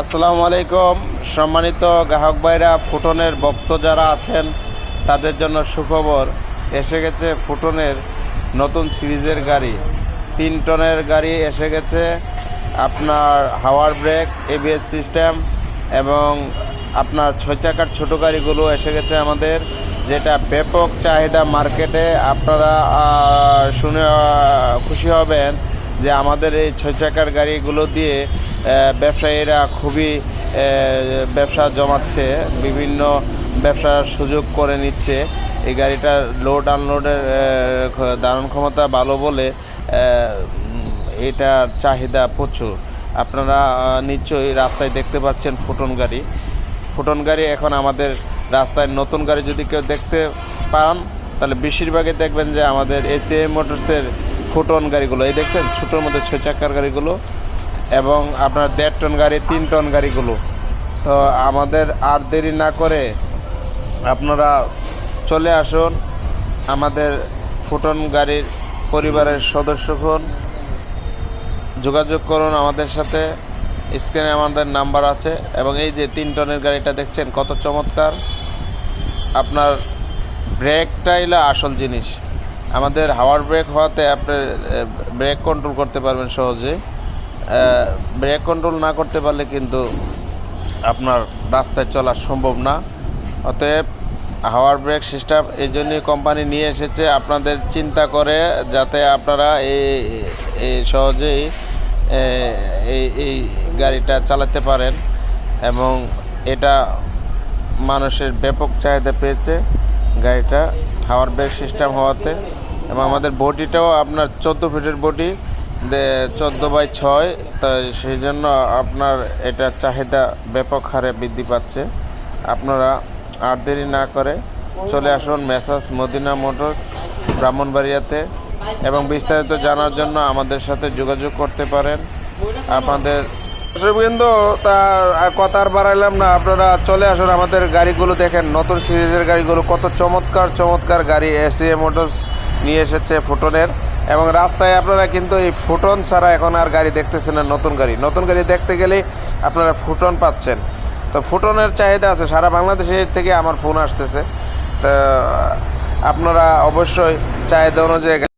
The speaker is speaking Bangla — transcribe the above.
আসসালামু আলাইকুম। সম্মানিত গ্রাহক ভাইরা, ফুটনের ভক্ত যারা আছেন, তাদের জন্য সুখবর। এসে গেছে ফুটনের নতুন সিরিজের গাড়ি। তিন টনের গাড়ি এসে গেছে। আপনার হাওয়ার ব্রেক এবিএস সিস্টেম এবং আপনার ছয় চাকার ছোটো গাড়িগুলো এসে গেছে আমাদের, যেটা ব্যাপক চাহিদা মার্কেটে আপনারা শুনে খুশি হবেন যে আমাদের এই ছয় চাকার গাড়িগুলো দিয়ে ব্যবসায়ীরা খুবই ব্যবসা জমাচ্ছে, বিভিন্ন ব্যবসার সুযোগ করে নিচ্ছে। এই গাড়িটার লোড আনলোডের ধারণ ক্ষমতা ভালো বলে এটার চাহিদা প্রচুর। আপনারা নিশ্চয়ই রাস্তায় দেখতে পাচ্ছেন ফুটন গাড়ি। ফুটন গাড়ি এখন আমাদের রাস্তায় নতুন গাড়ি যদি কেউ দেখতে পান, তাহলে বেশিরভাগই দেখবেন যে আমাদের এসিআই মোটরসের ফুটন গাড়িগুলো। এই দেখছেন, ছোটোর মধ্যে ছয় চাকার গাড়িগুলো। এবং আপনার দেড় টন গাড়ি, তিন টন গাড়িগুলো। তো আমাদের আর দেরি না করে আপনারা চলে আসুন আমাদের ফুটন গাড়ির পরিবারের সদস্যগণ। যোগাযোগ করুন আমাদের সাথে। স্ক্রিনে আমাদের নাম্বার আছে এবং এই যে তিন টনের গাড়িটা দেখছেন, কত চমৎকার। আপনার ব্রেকটাই আসল জিনিস। আমাদের হাওয়ার ব্রেক হওয়াতে আপনি ব্রেক কন্ট্রোল করতে পারবেন সহজে ব্রেক কন্ট্রোল না করতে পারলে কিন্তু আপনার রাস্তায় চলা সম্ভব না। অতএব হাওয়ার ব্রেক সিস্টেম এই জন্যই কোম্পানি নিয়ে এসেছে আপনাদের চিন্তা করে যাতে আপনারা এই সহজেই এই এই গাড়িটা চালাতে পারেন এবং এটা মানুষের ব্যাপক চাহিদা পেয়েছে গাড়িটা। হাওয়ার ব্রেক সিস্টেম হওয়াতে এবং আমাদের বডিটাও আপনার চোদ্দ ফিটের বডি। চোদ্দ বাই ছয় তো সেই জন্য আপনার এটা চাহিদা ব্যাপক হারে বৃদ্ধি পাচ্ছে। আপনারা আর দেরি না করে চলে আসুন মেসাস মদিনা মোটরস, ব্রাহ্মণবাড়িয়াতে। এবং বিস্তারিত জানার জন্য আমাদের সাথে যোগাযোগ করতে পারেন। আপনাদের দর্শকবৃন্দ, তা কথা আর বাড়াইলাম না, আপনারা চলে আসুন আমাদের গাড়িগুলো দেখেন। নতুন সিরিজের গাড়িগুলো, কত চমৎকার চমৎকার গাড়ি এসিএ মোটরস নিয়ে এসেছে ফুটনের। এবং রাস্তায় আপনারা কিন্তু এই ফুটন ছাড়া এখন আর গাড়ি দেখতেছেন না, নতুন গাড়ি। নতুন গাড়ি দেখতে গেলে আপনারা ফুটন পাচ্ছেন। তো ফুটনের চাহিদা আছে, সারা বাংলাদেশের থেকে আমার ফোন আসতেছে। তো আপনারা অবশ্যই চাহিদা অনুযায়ী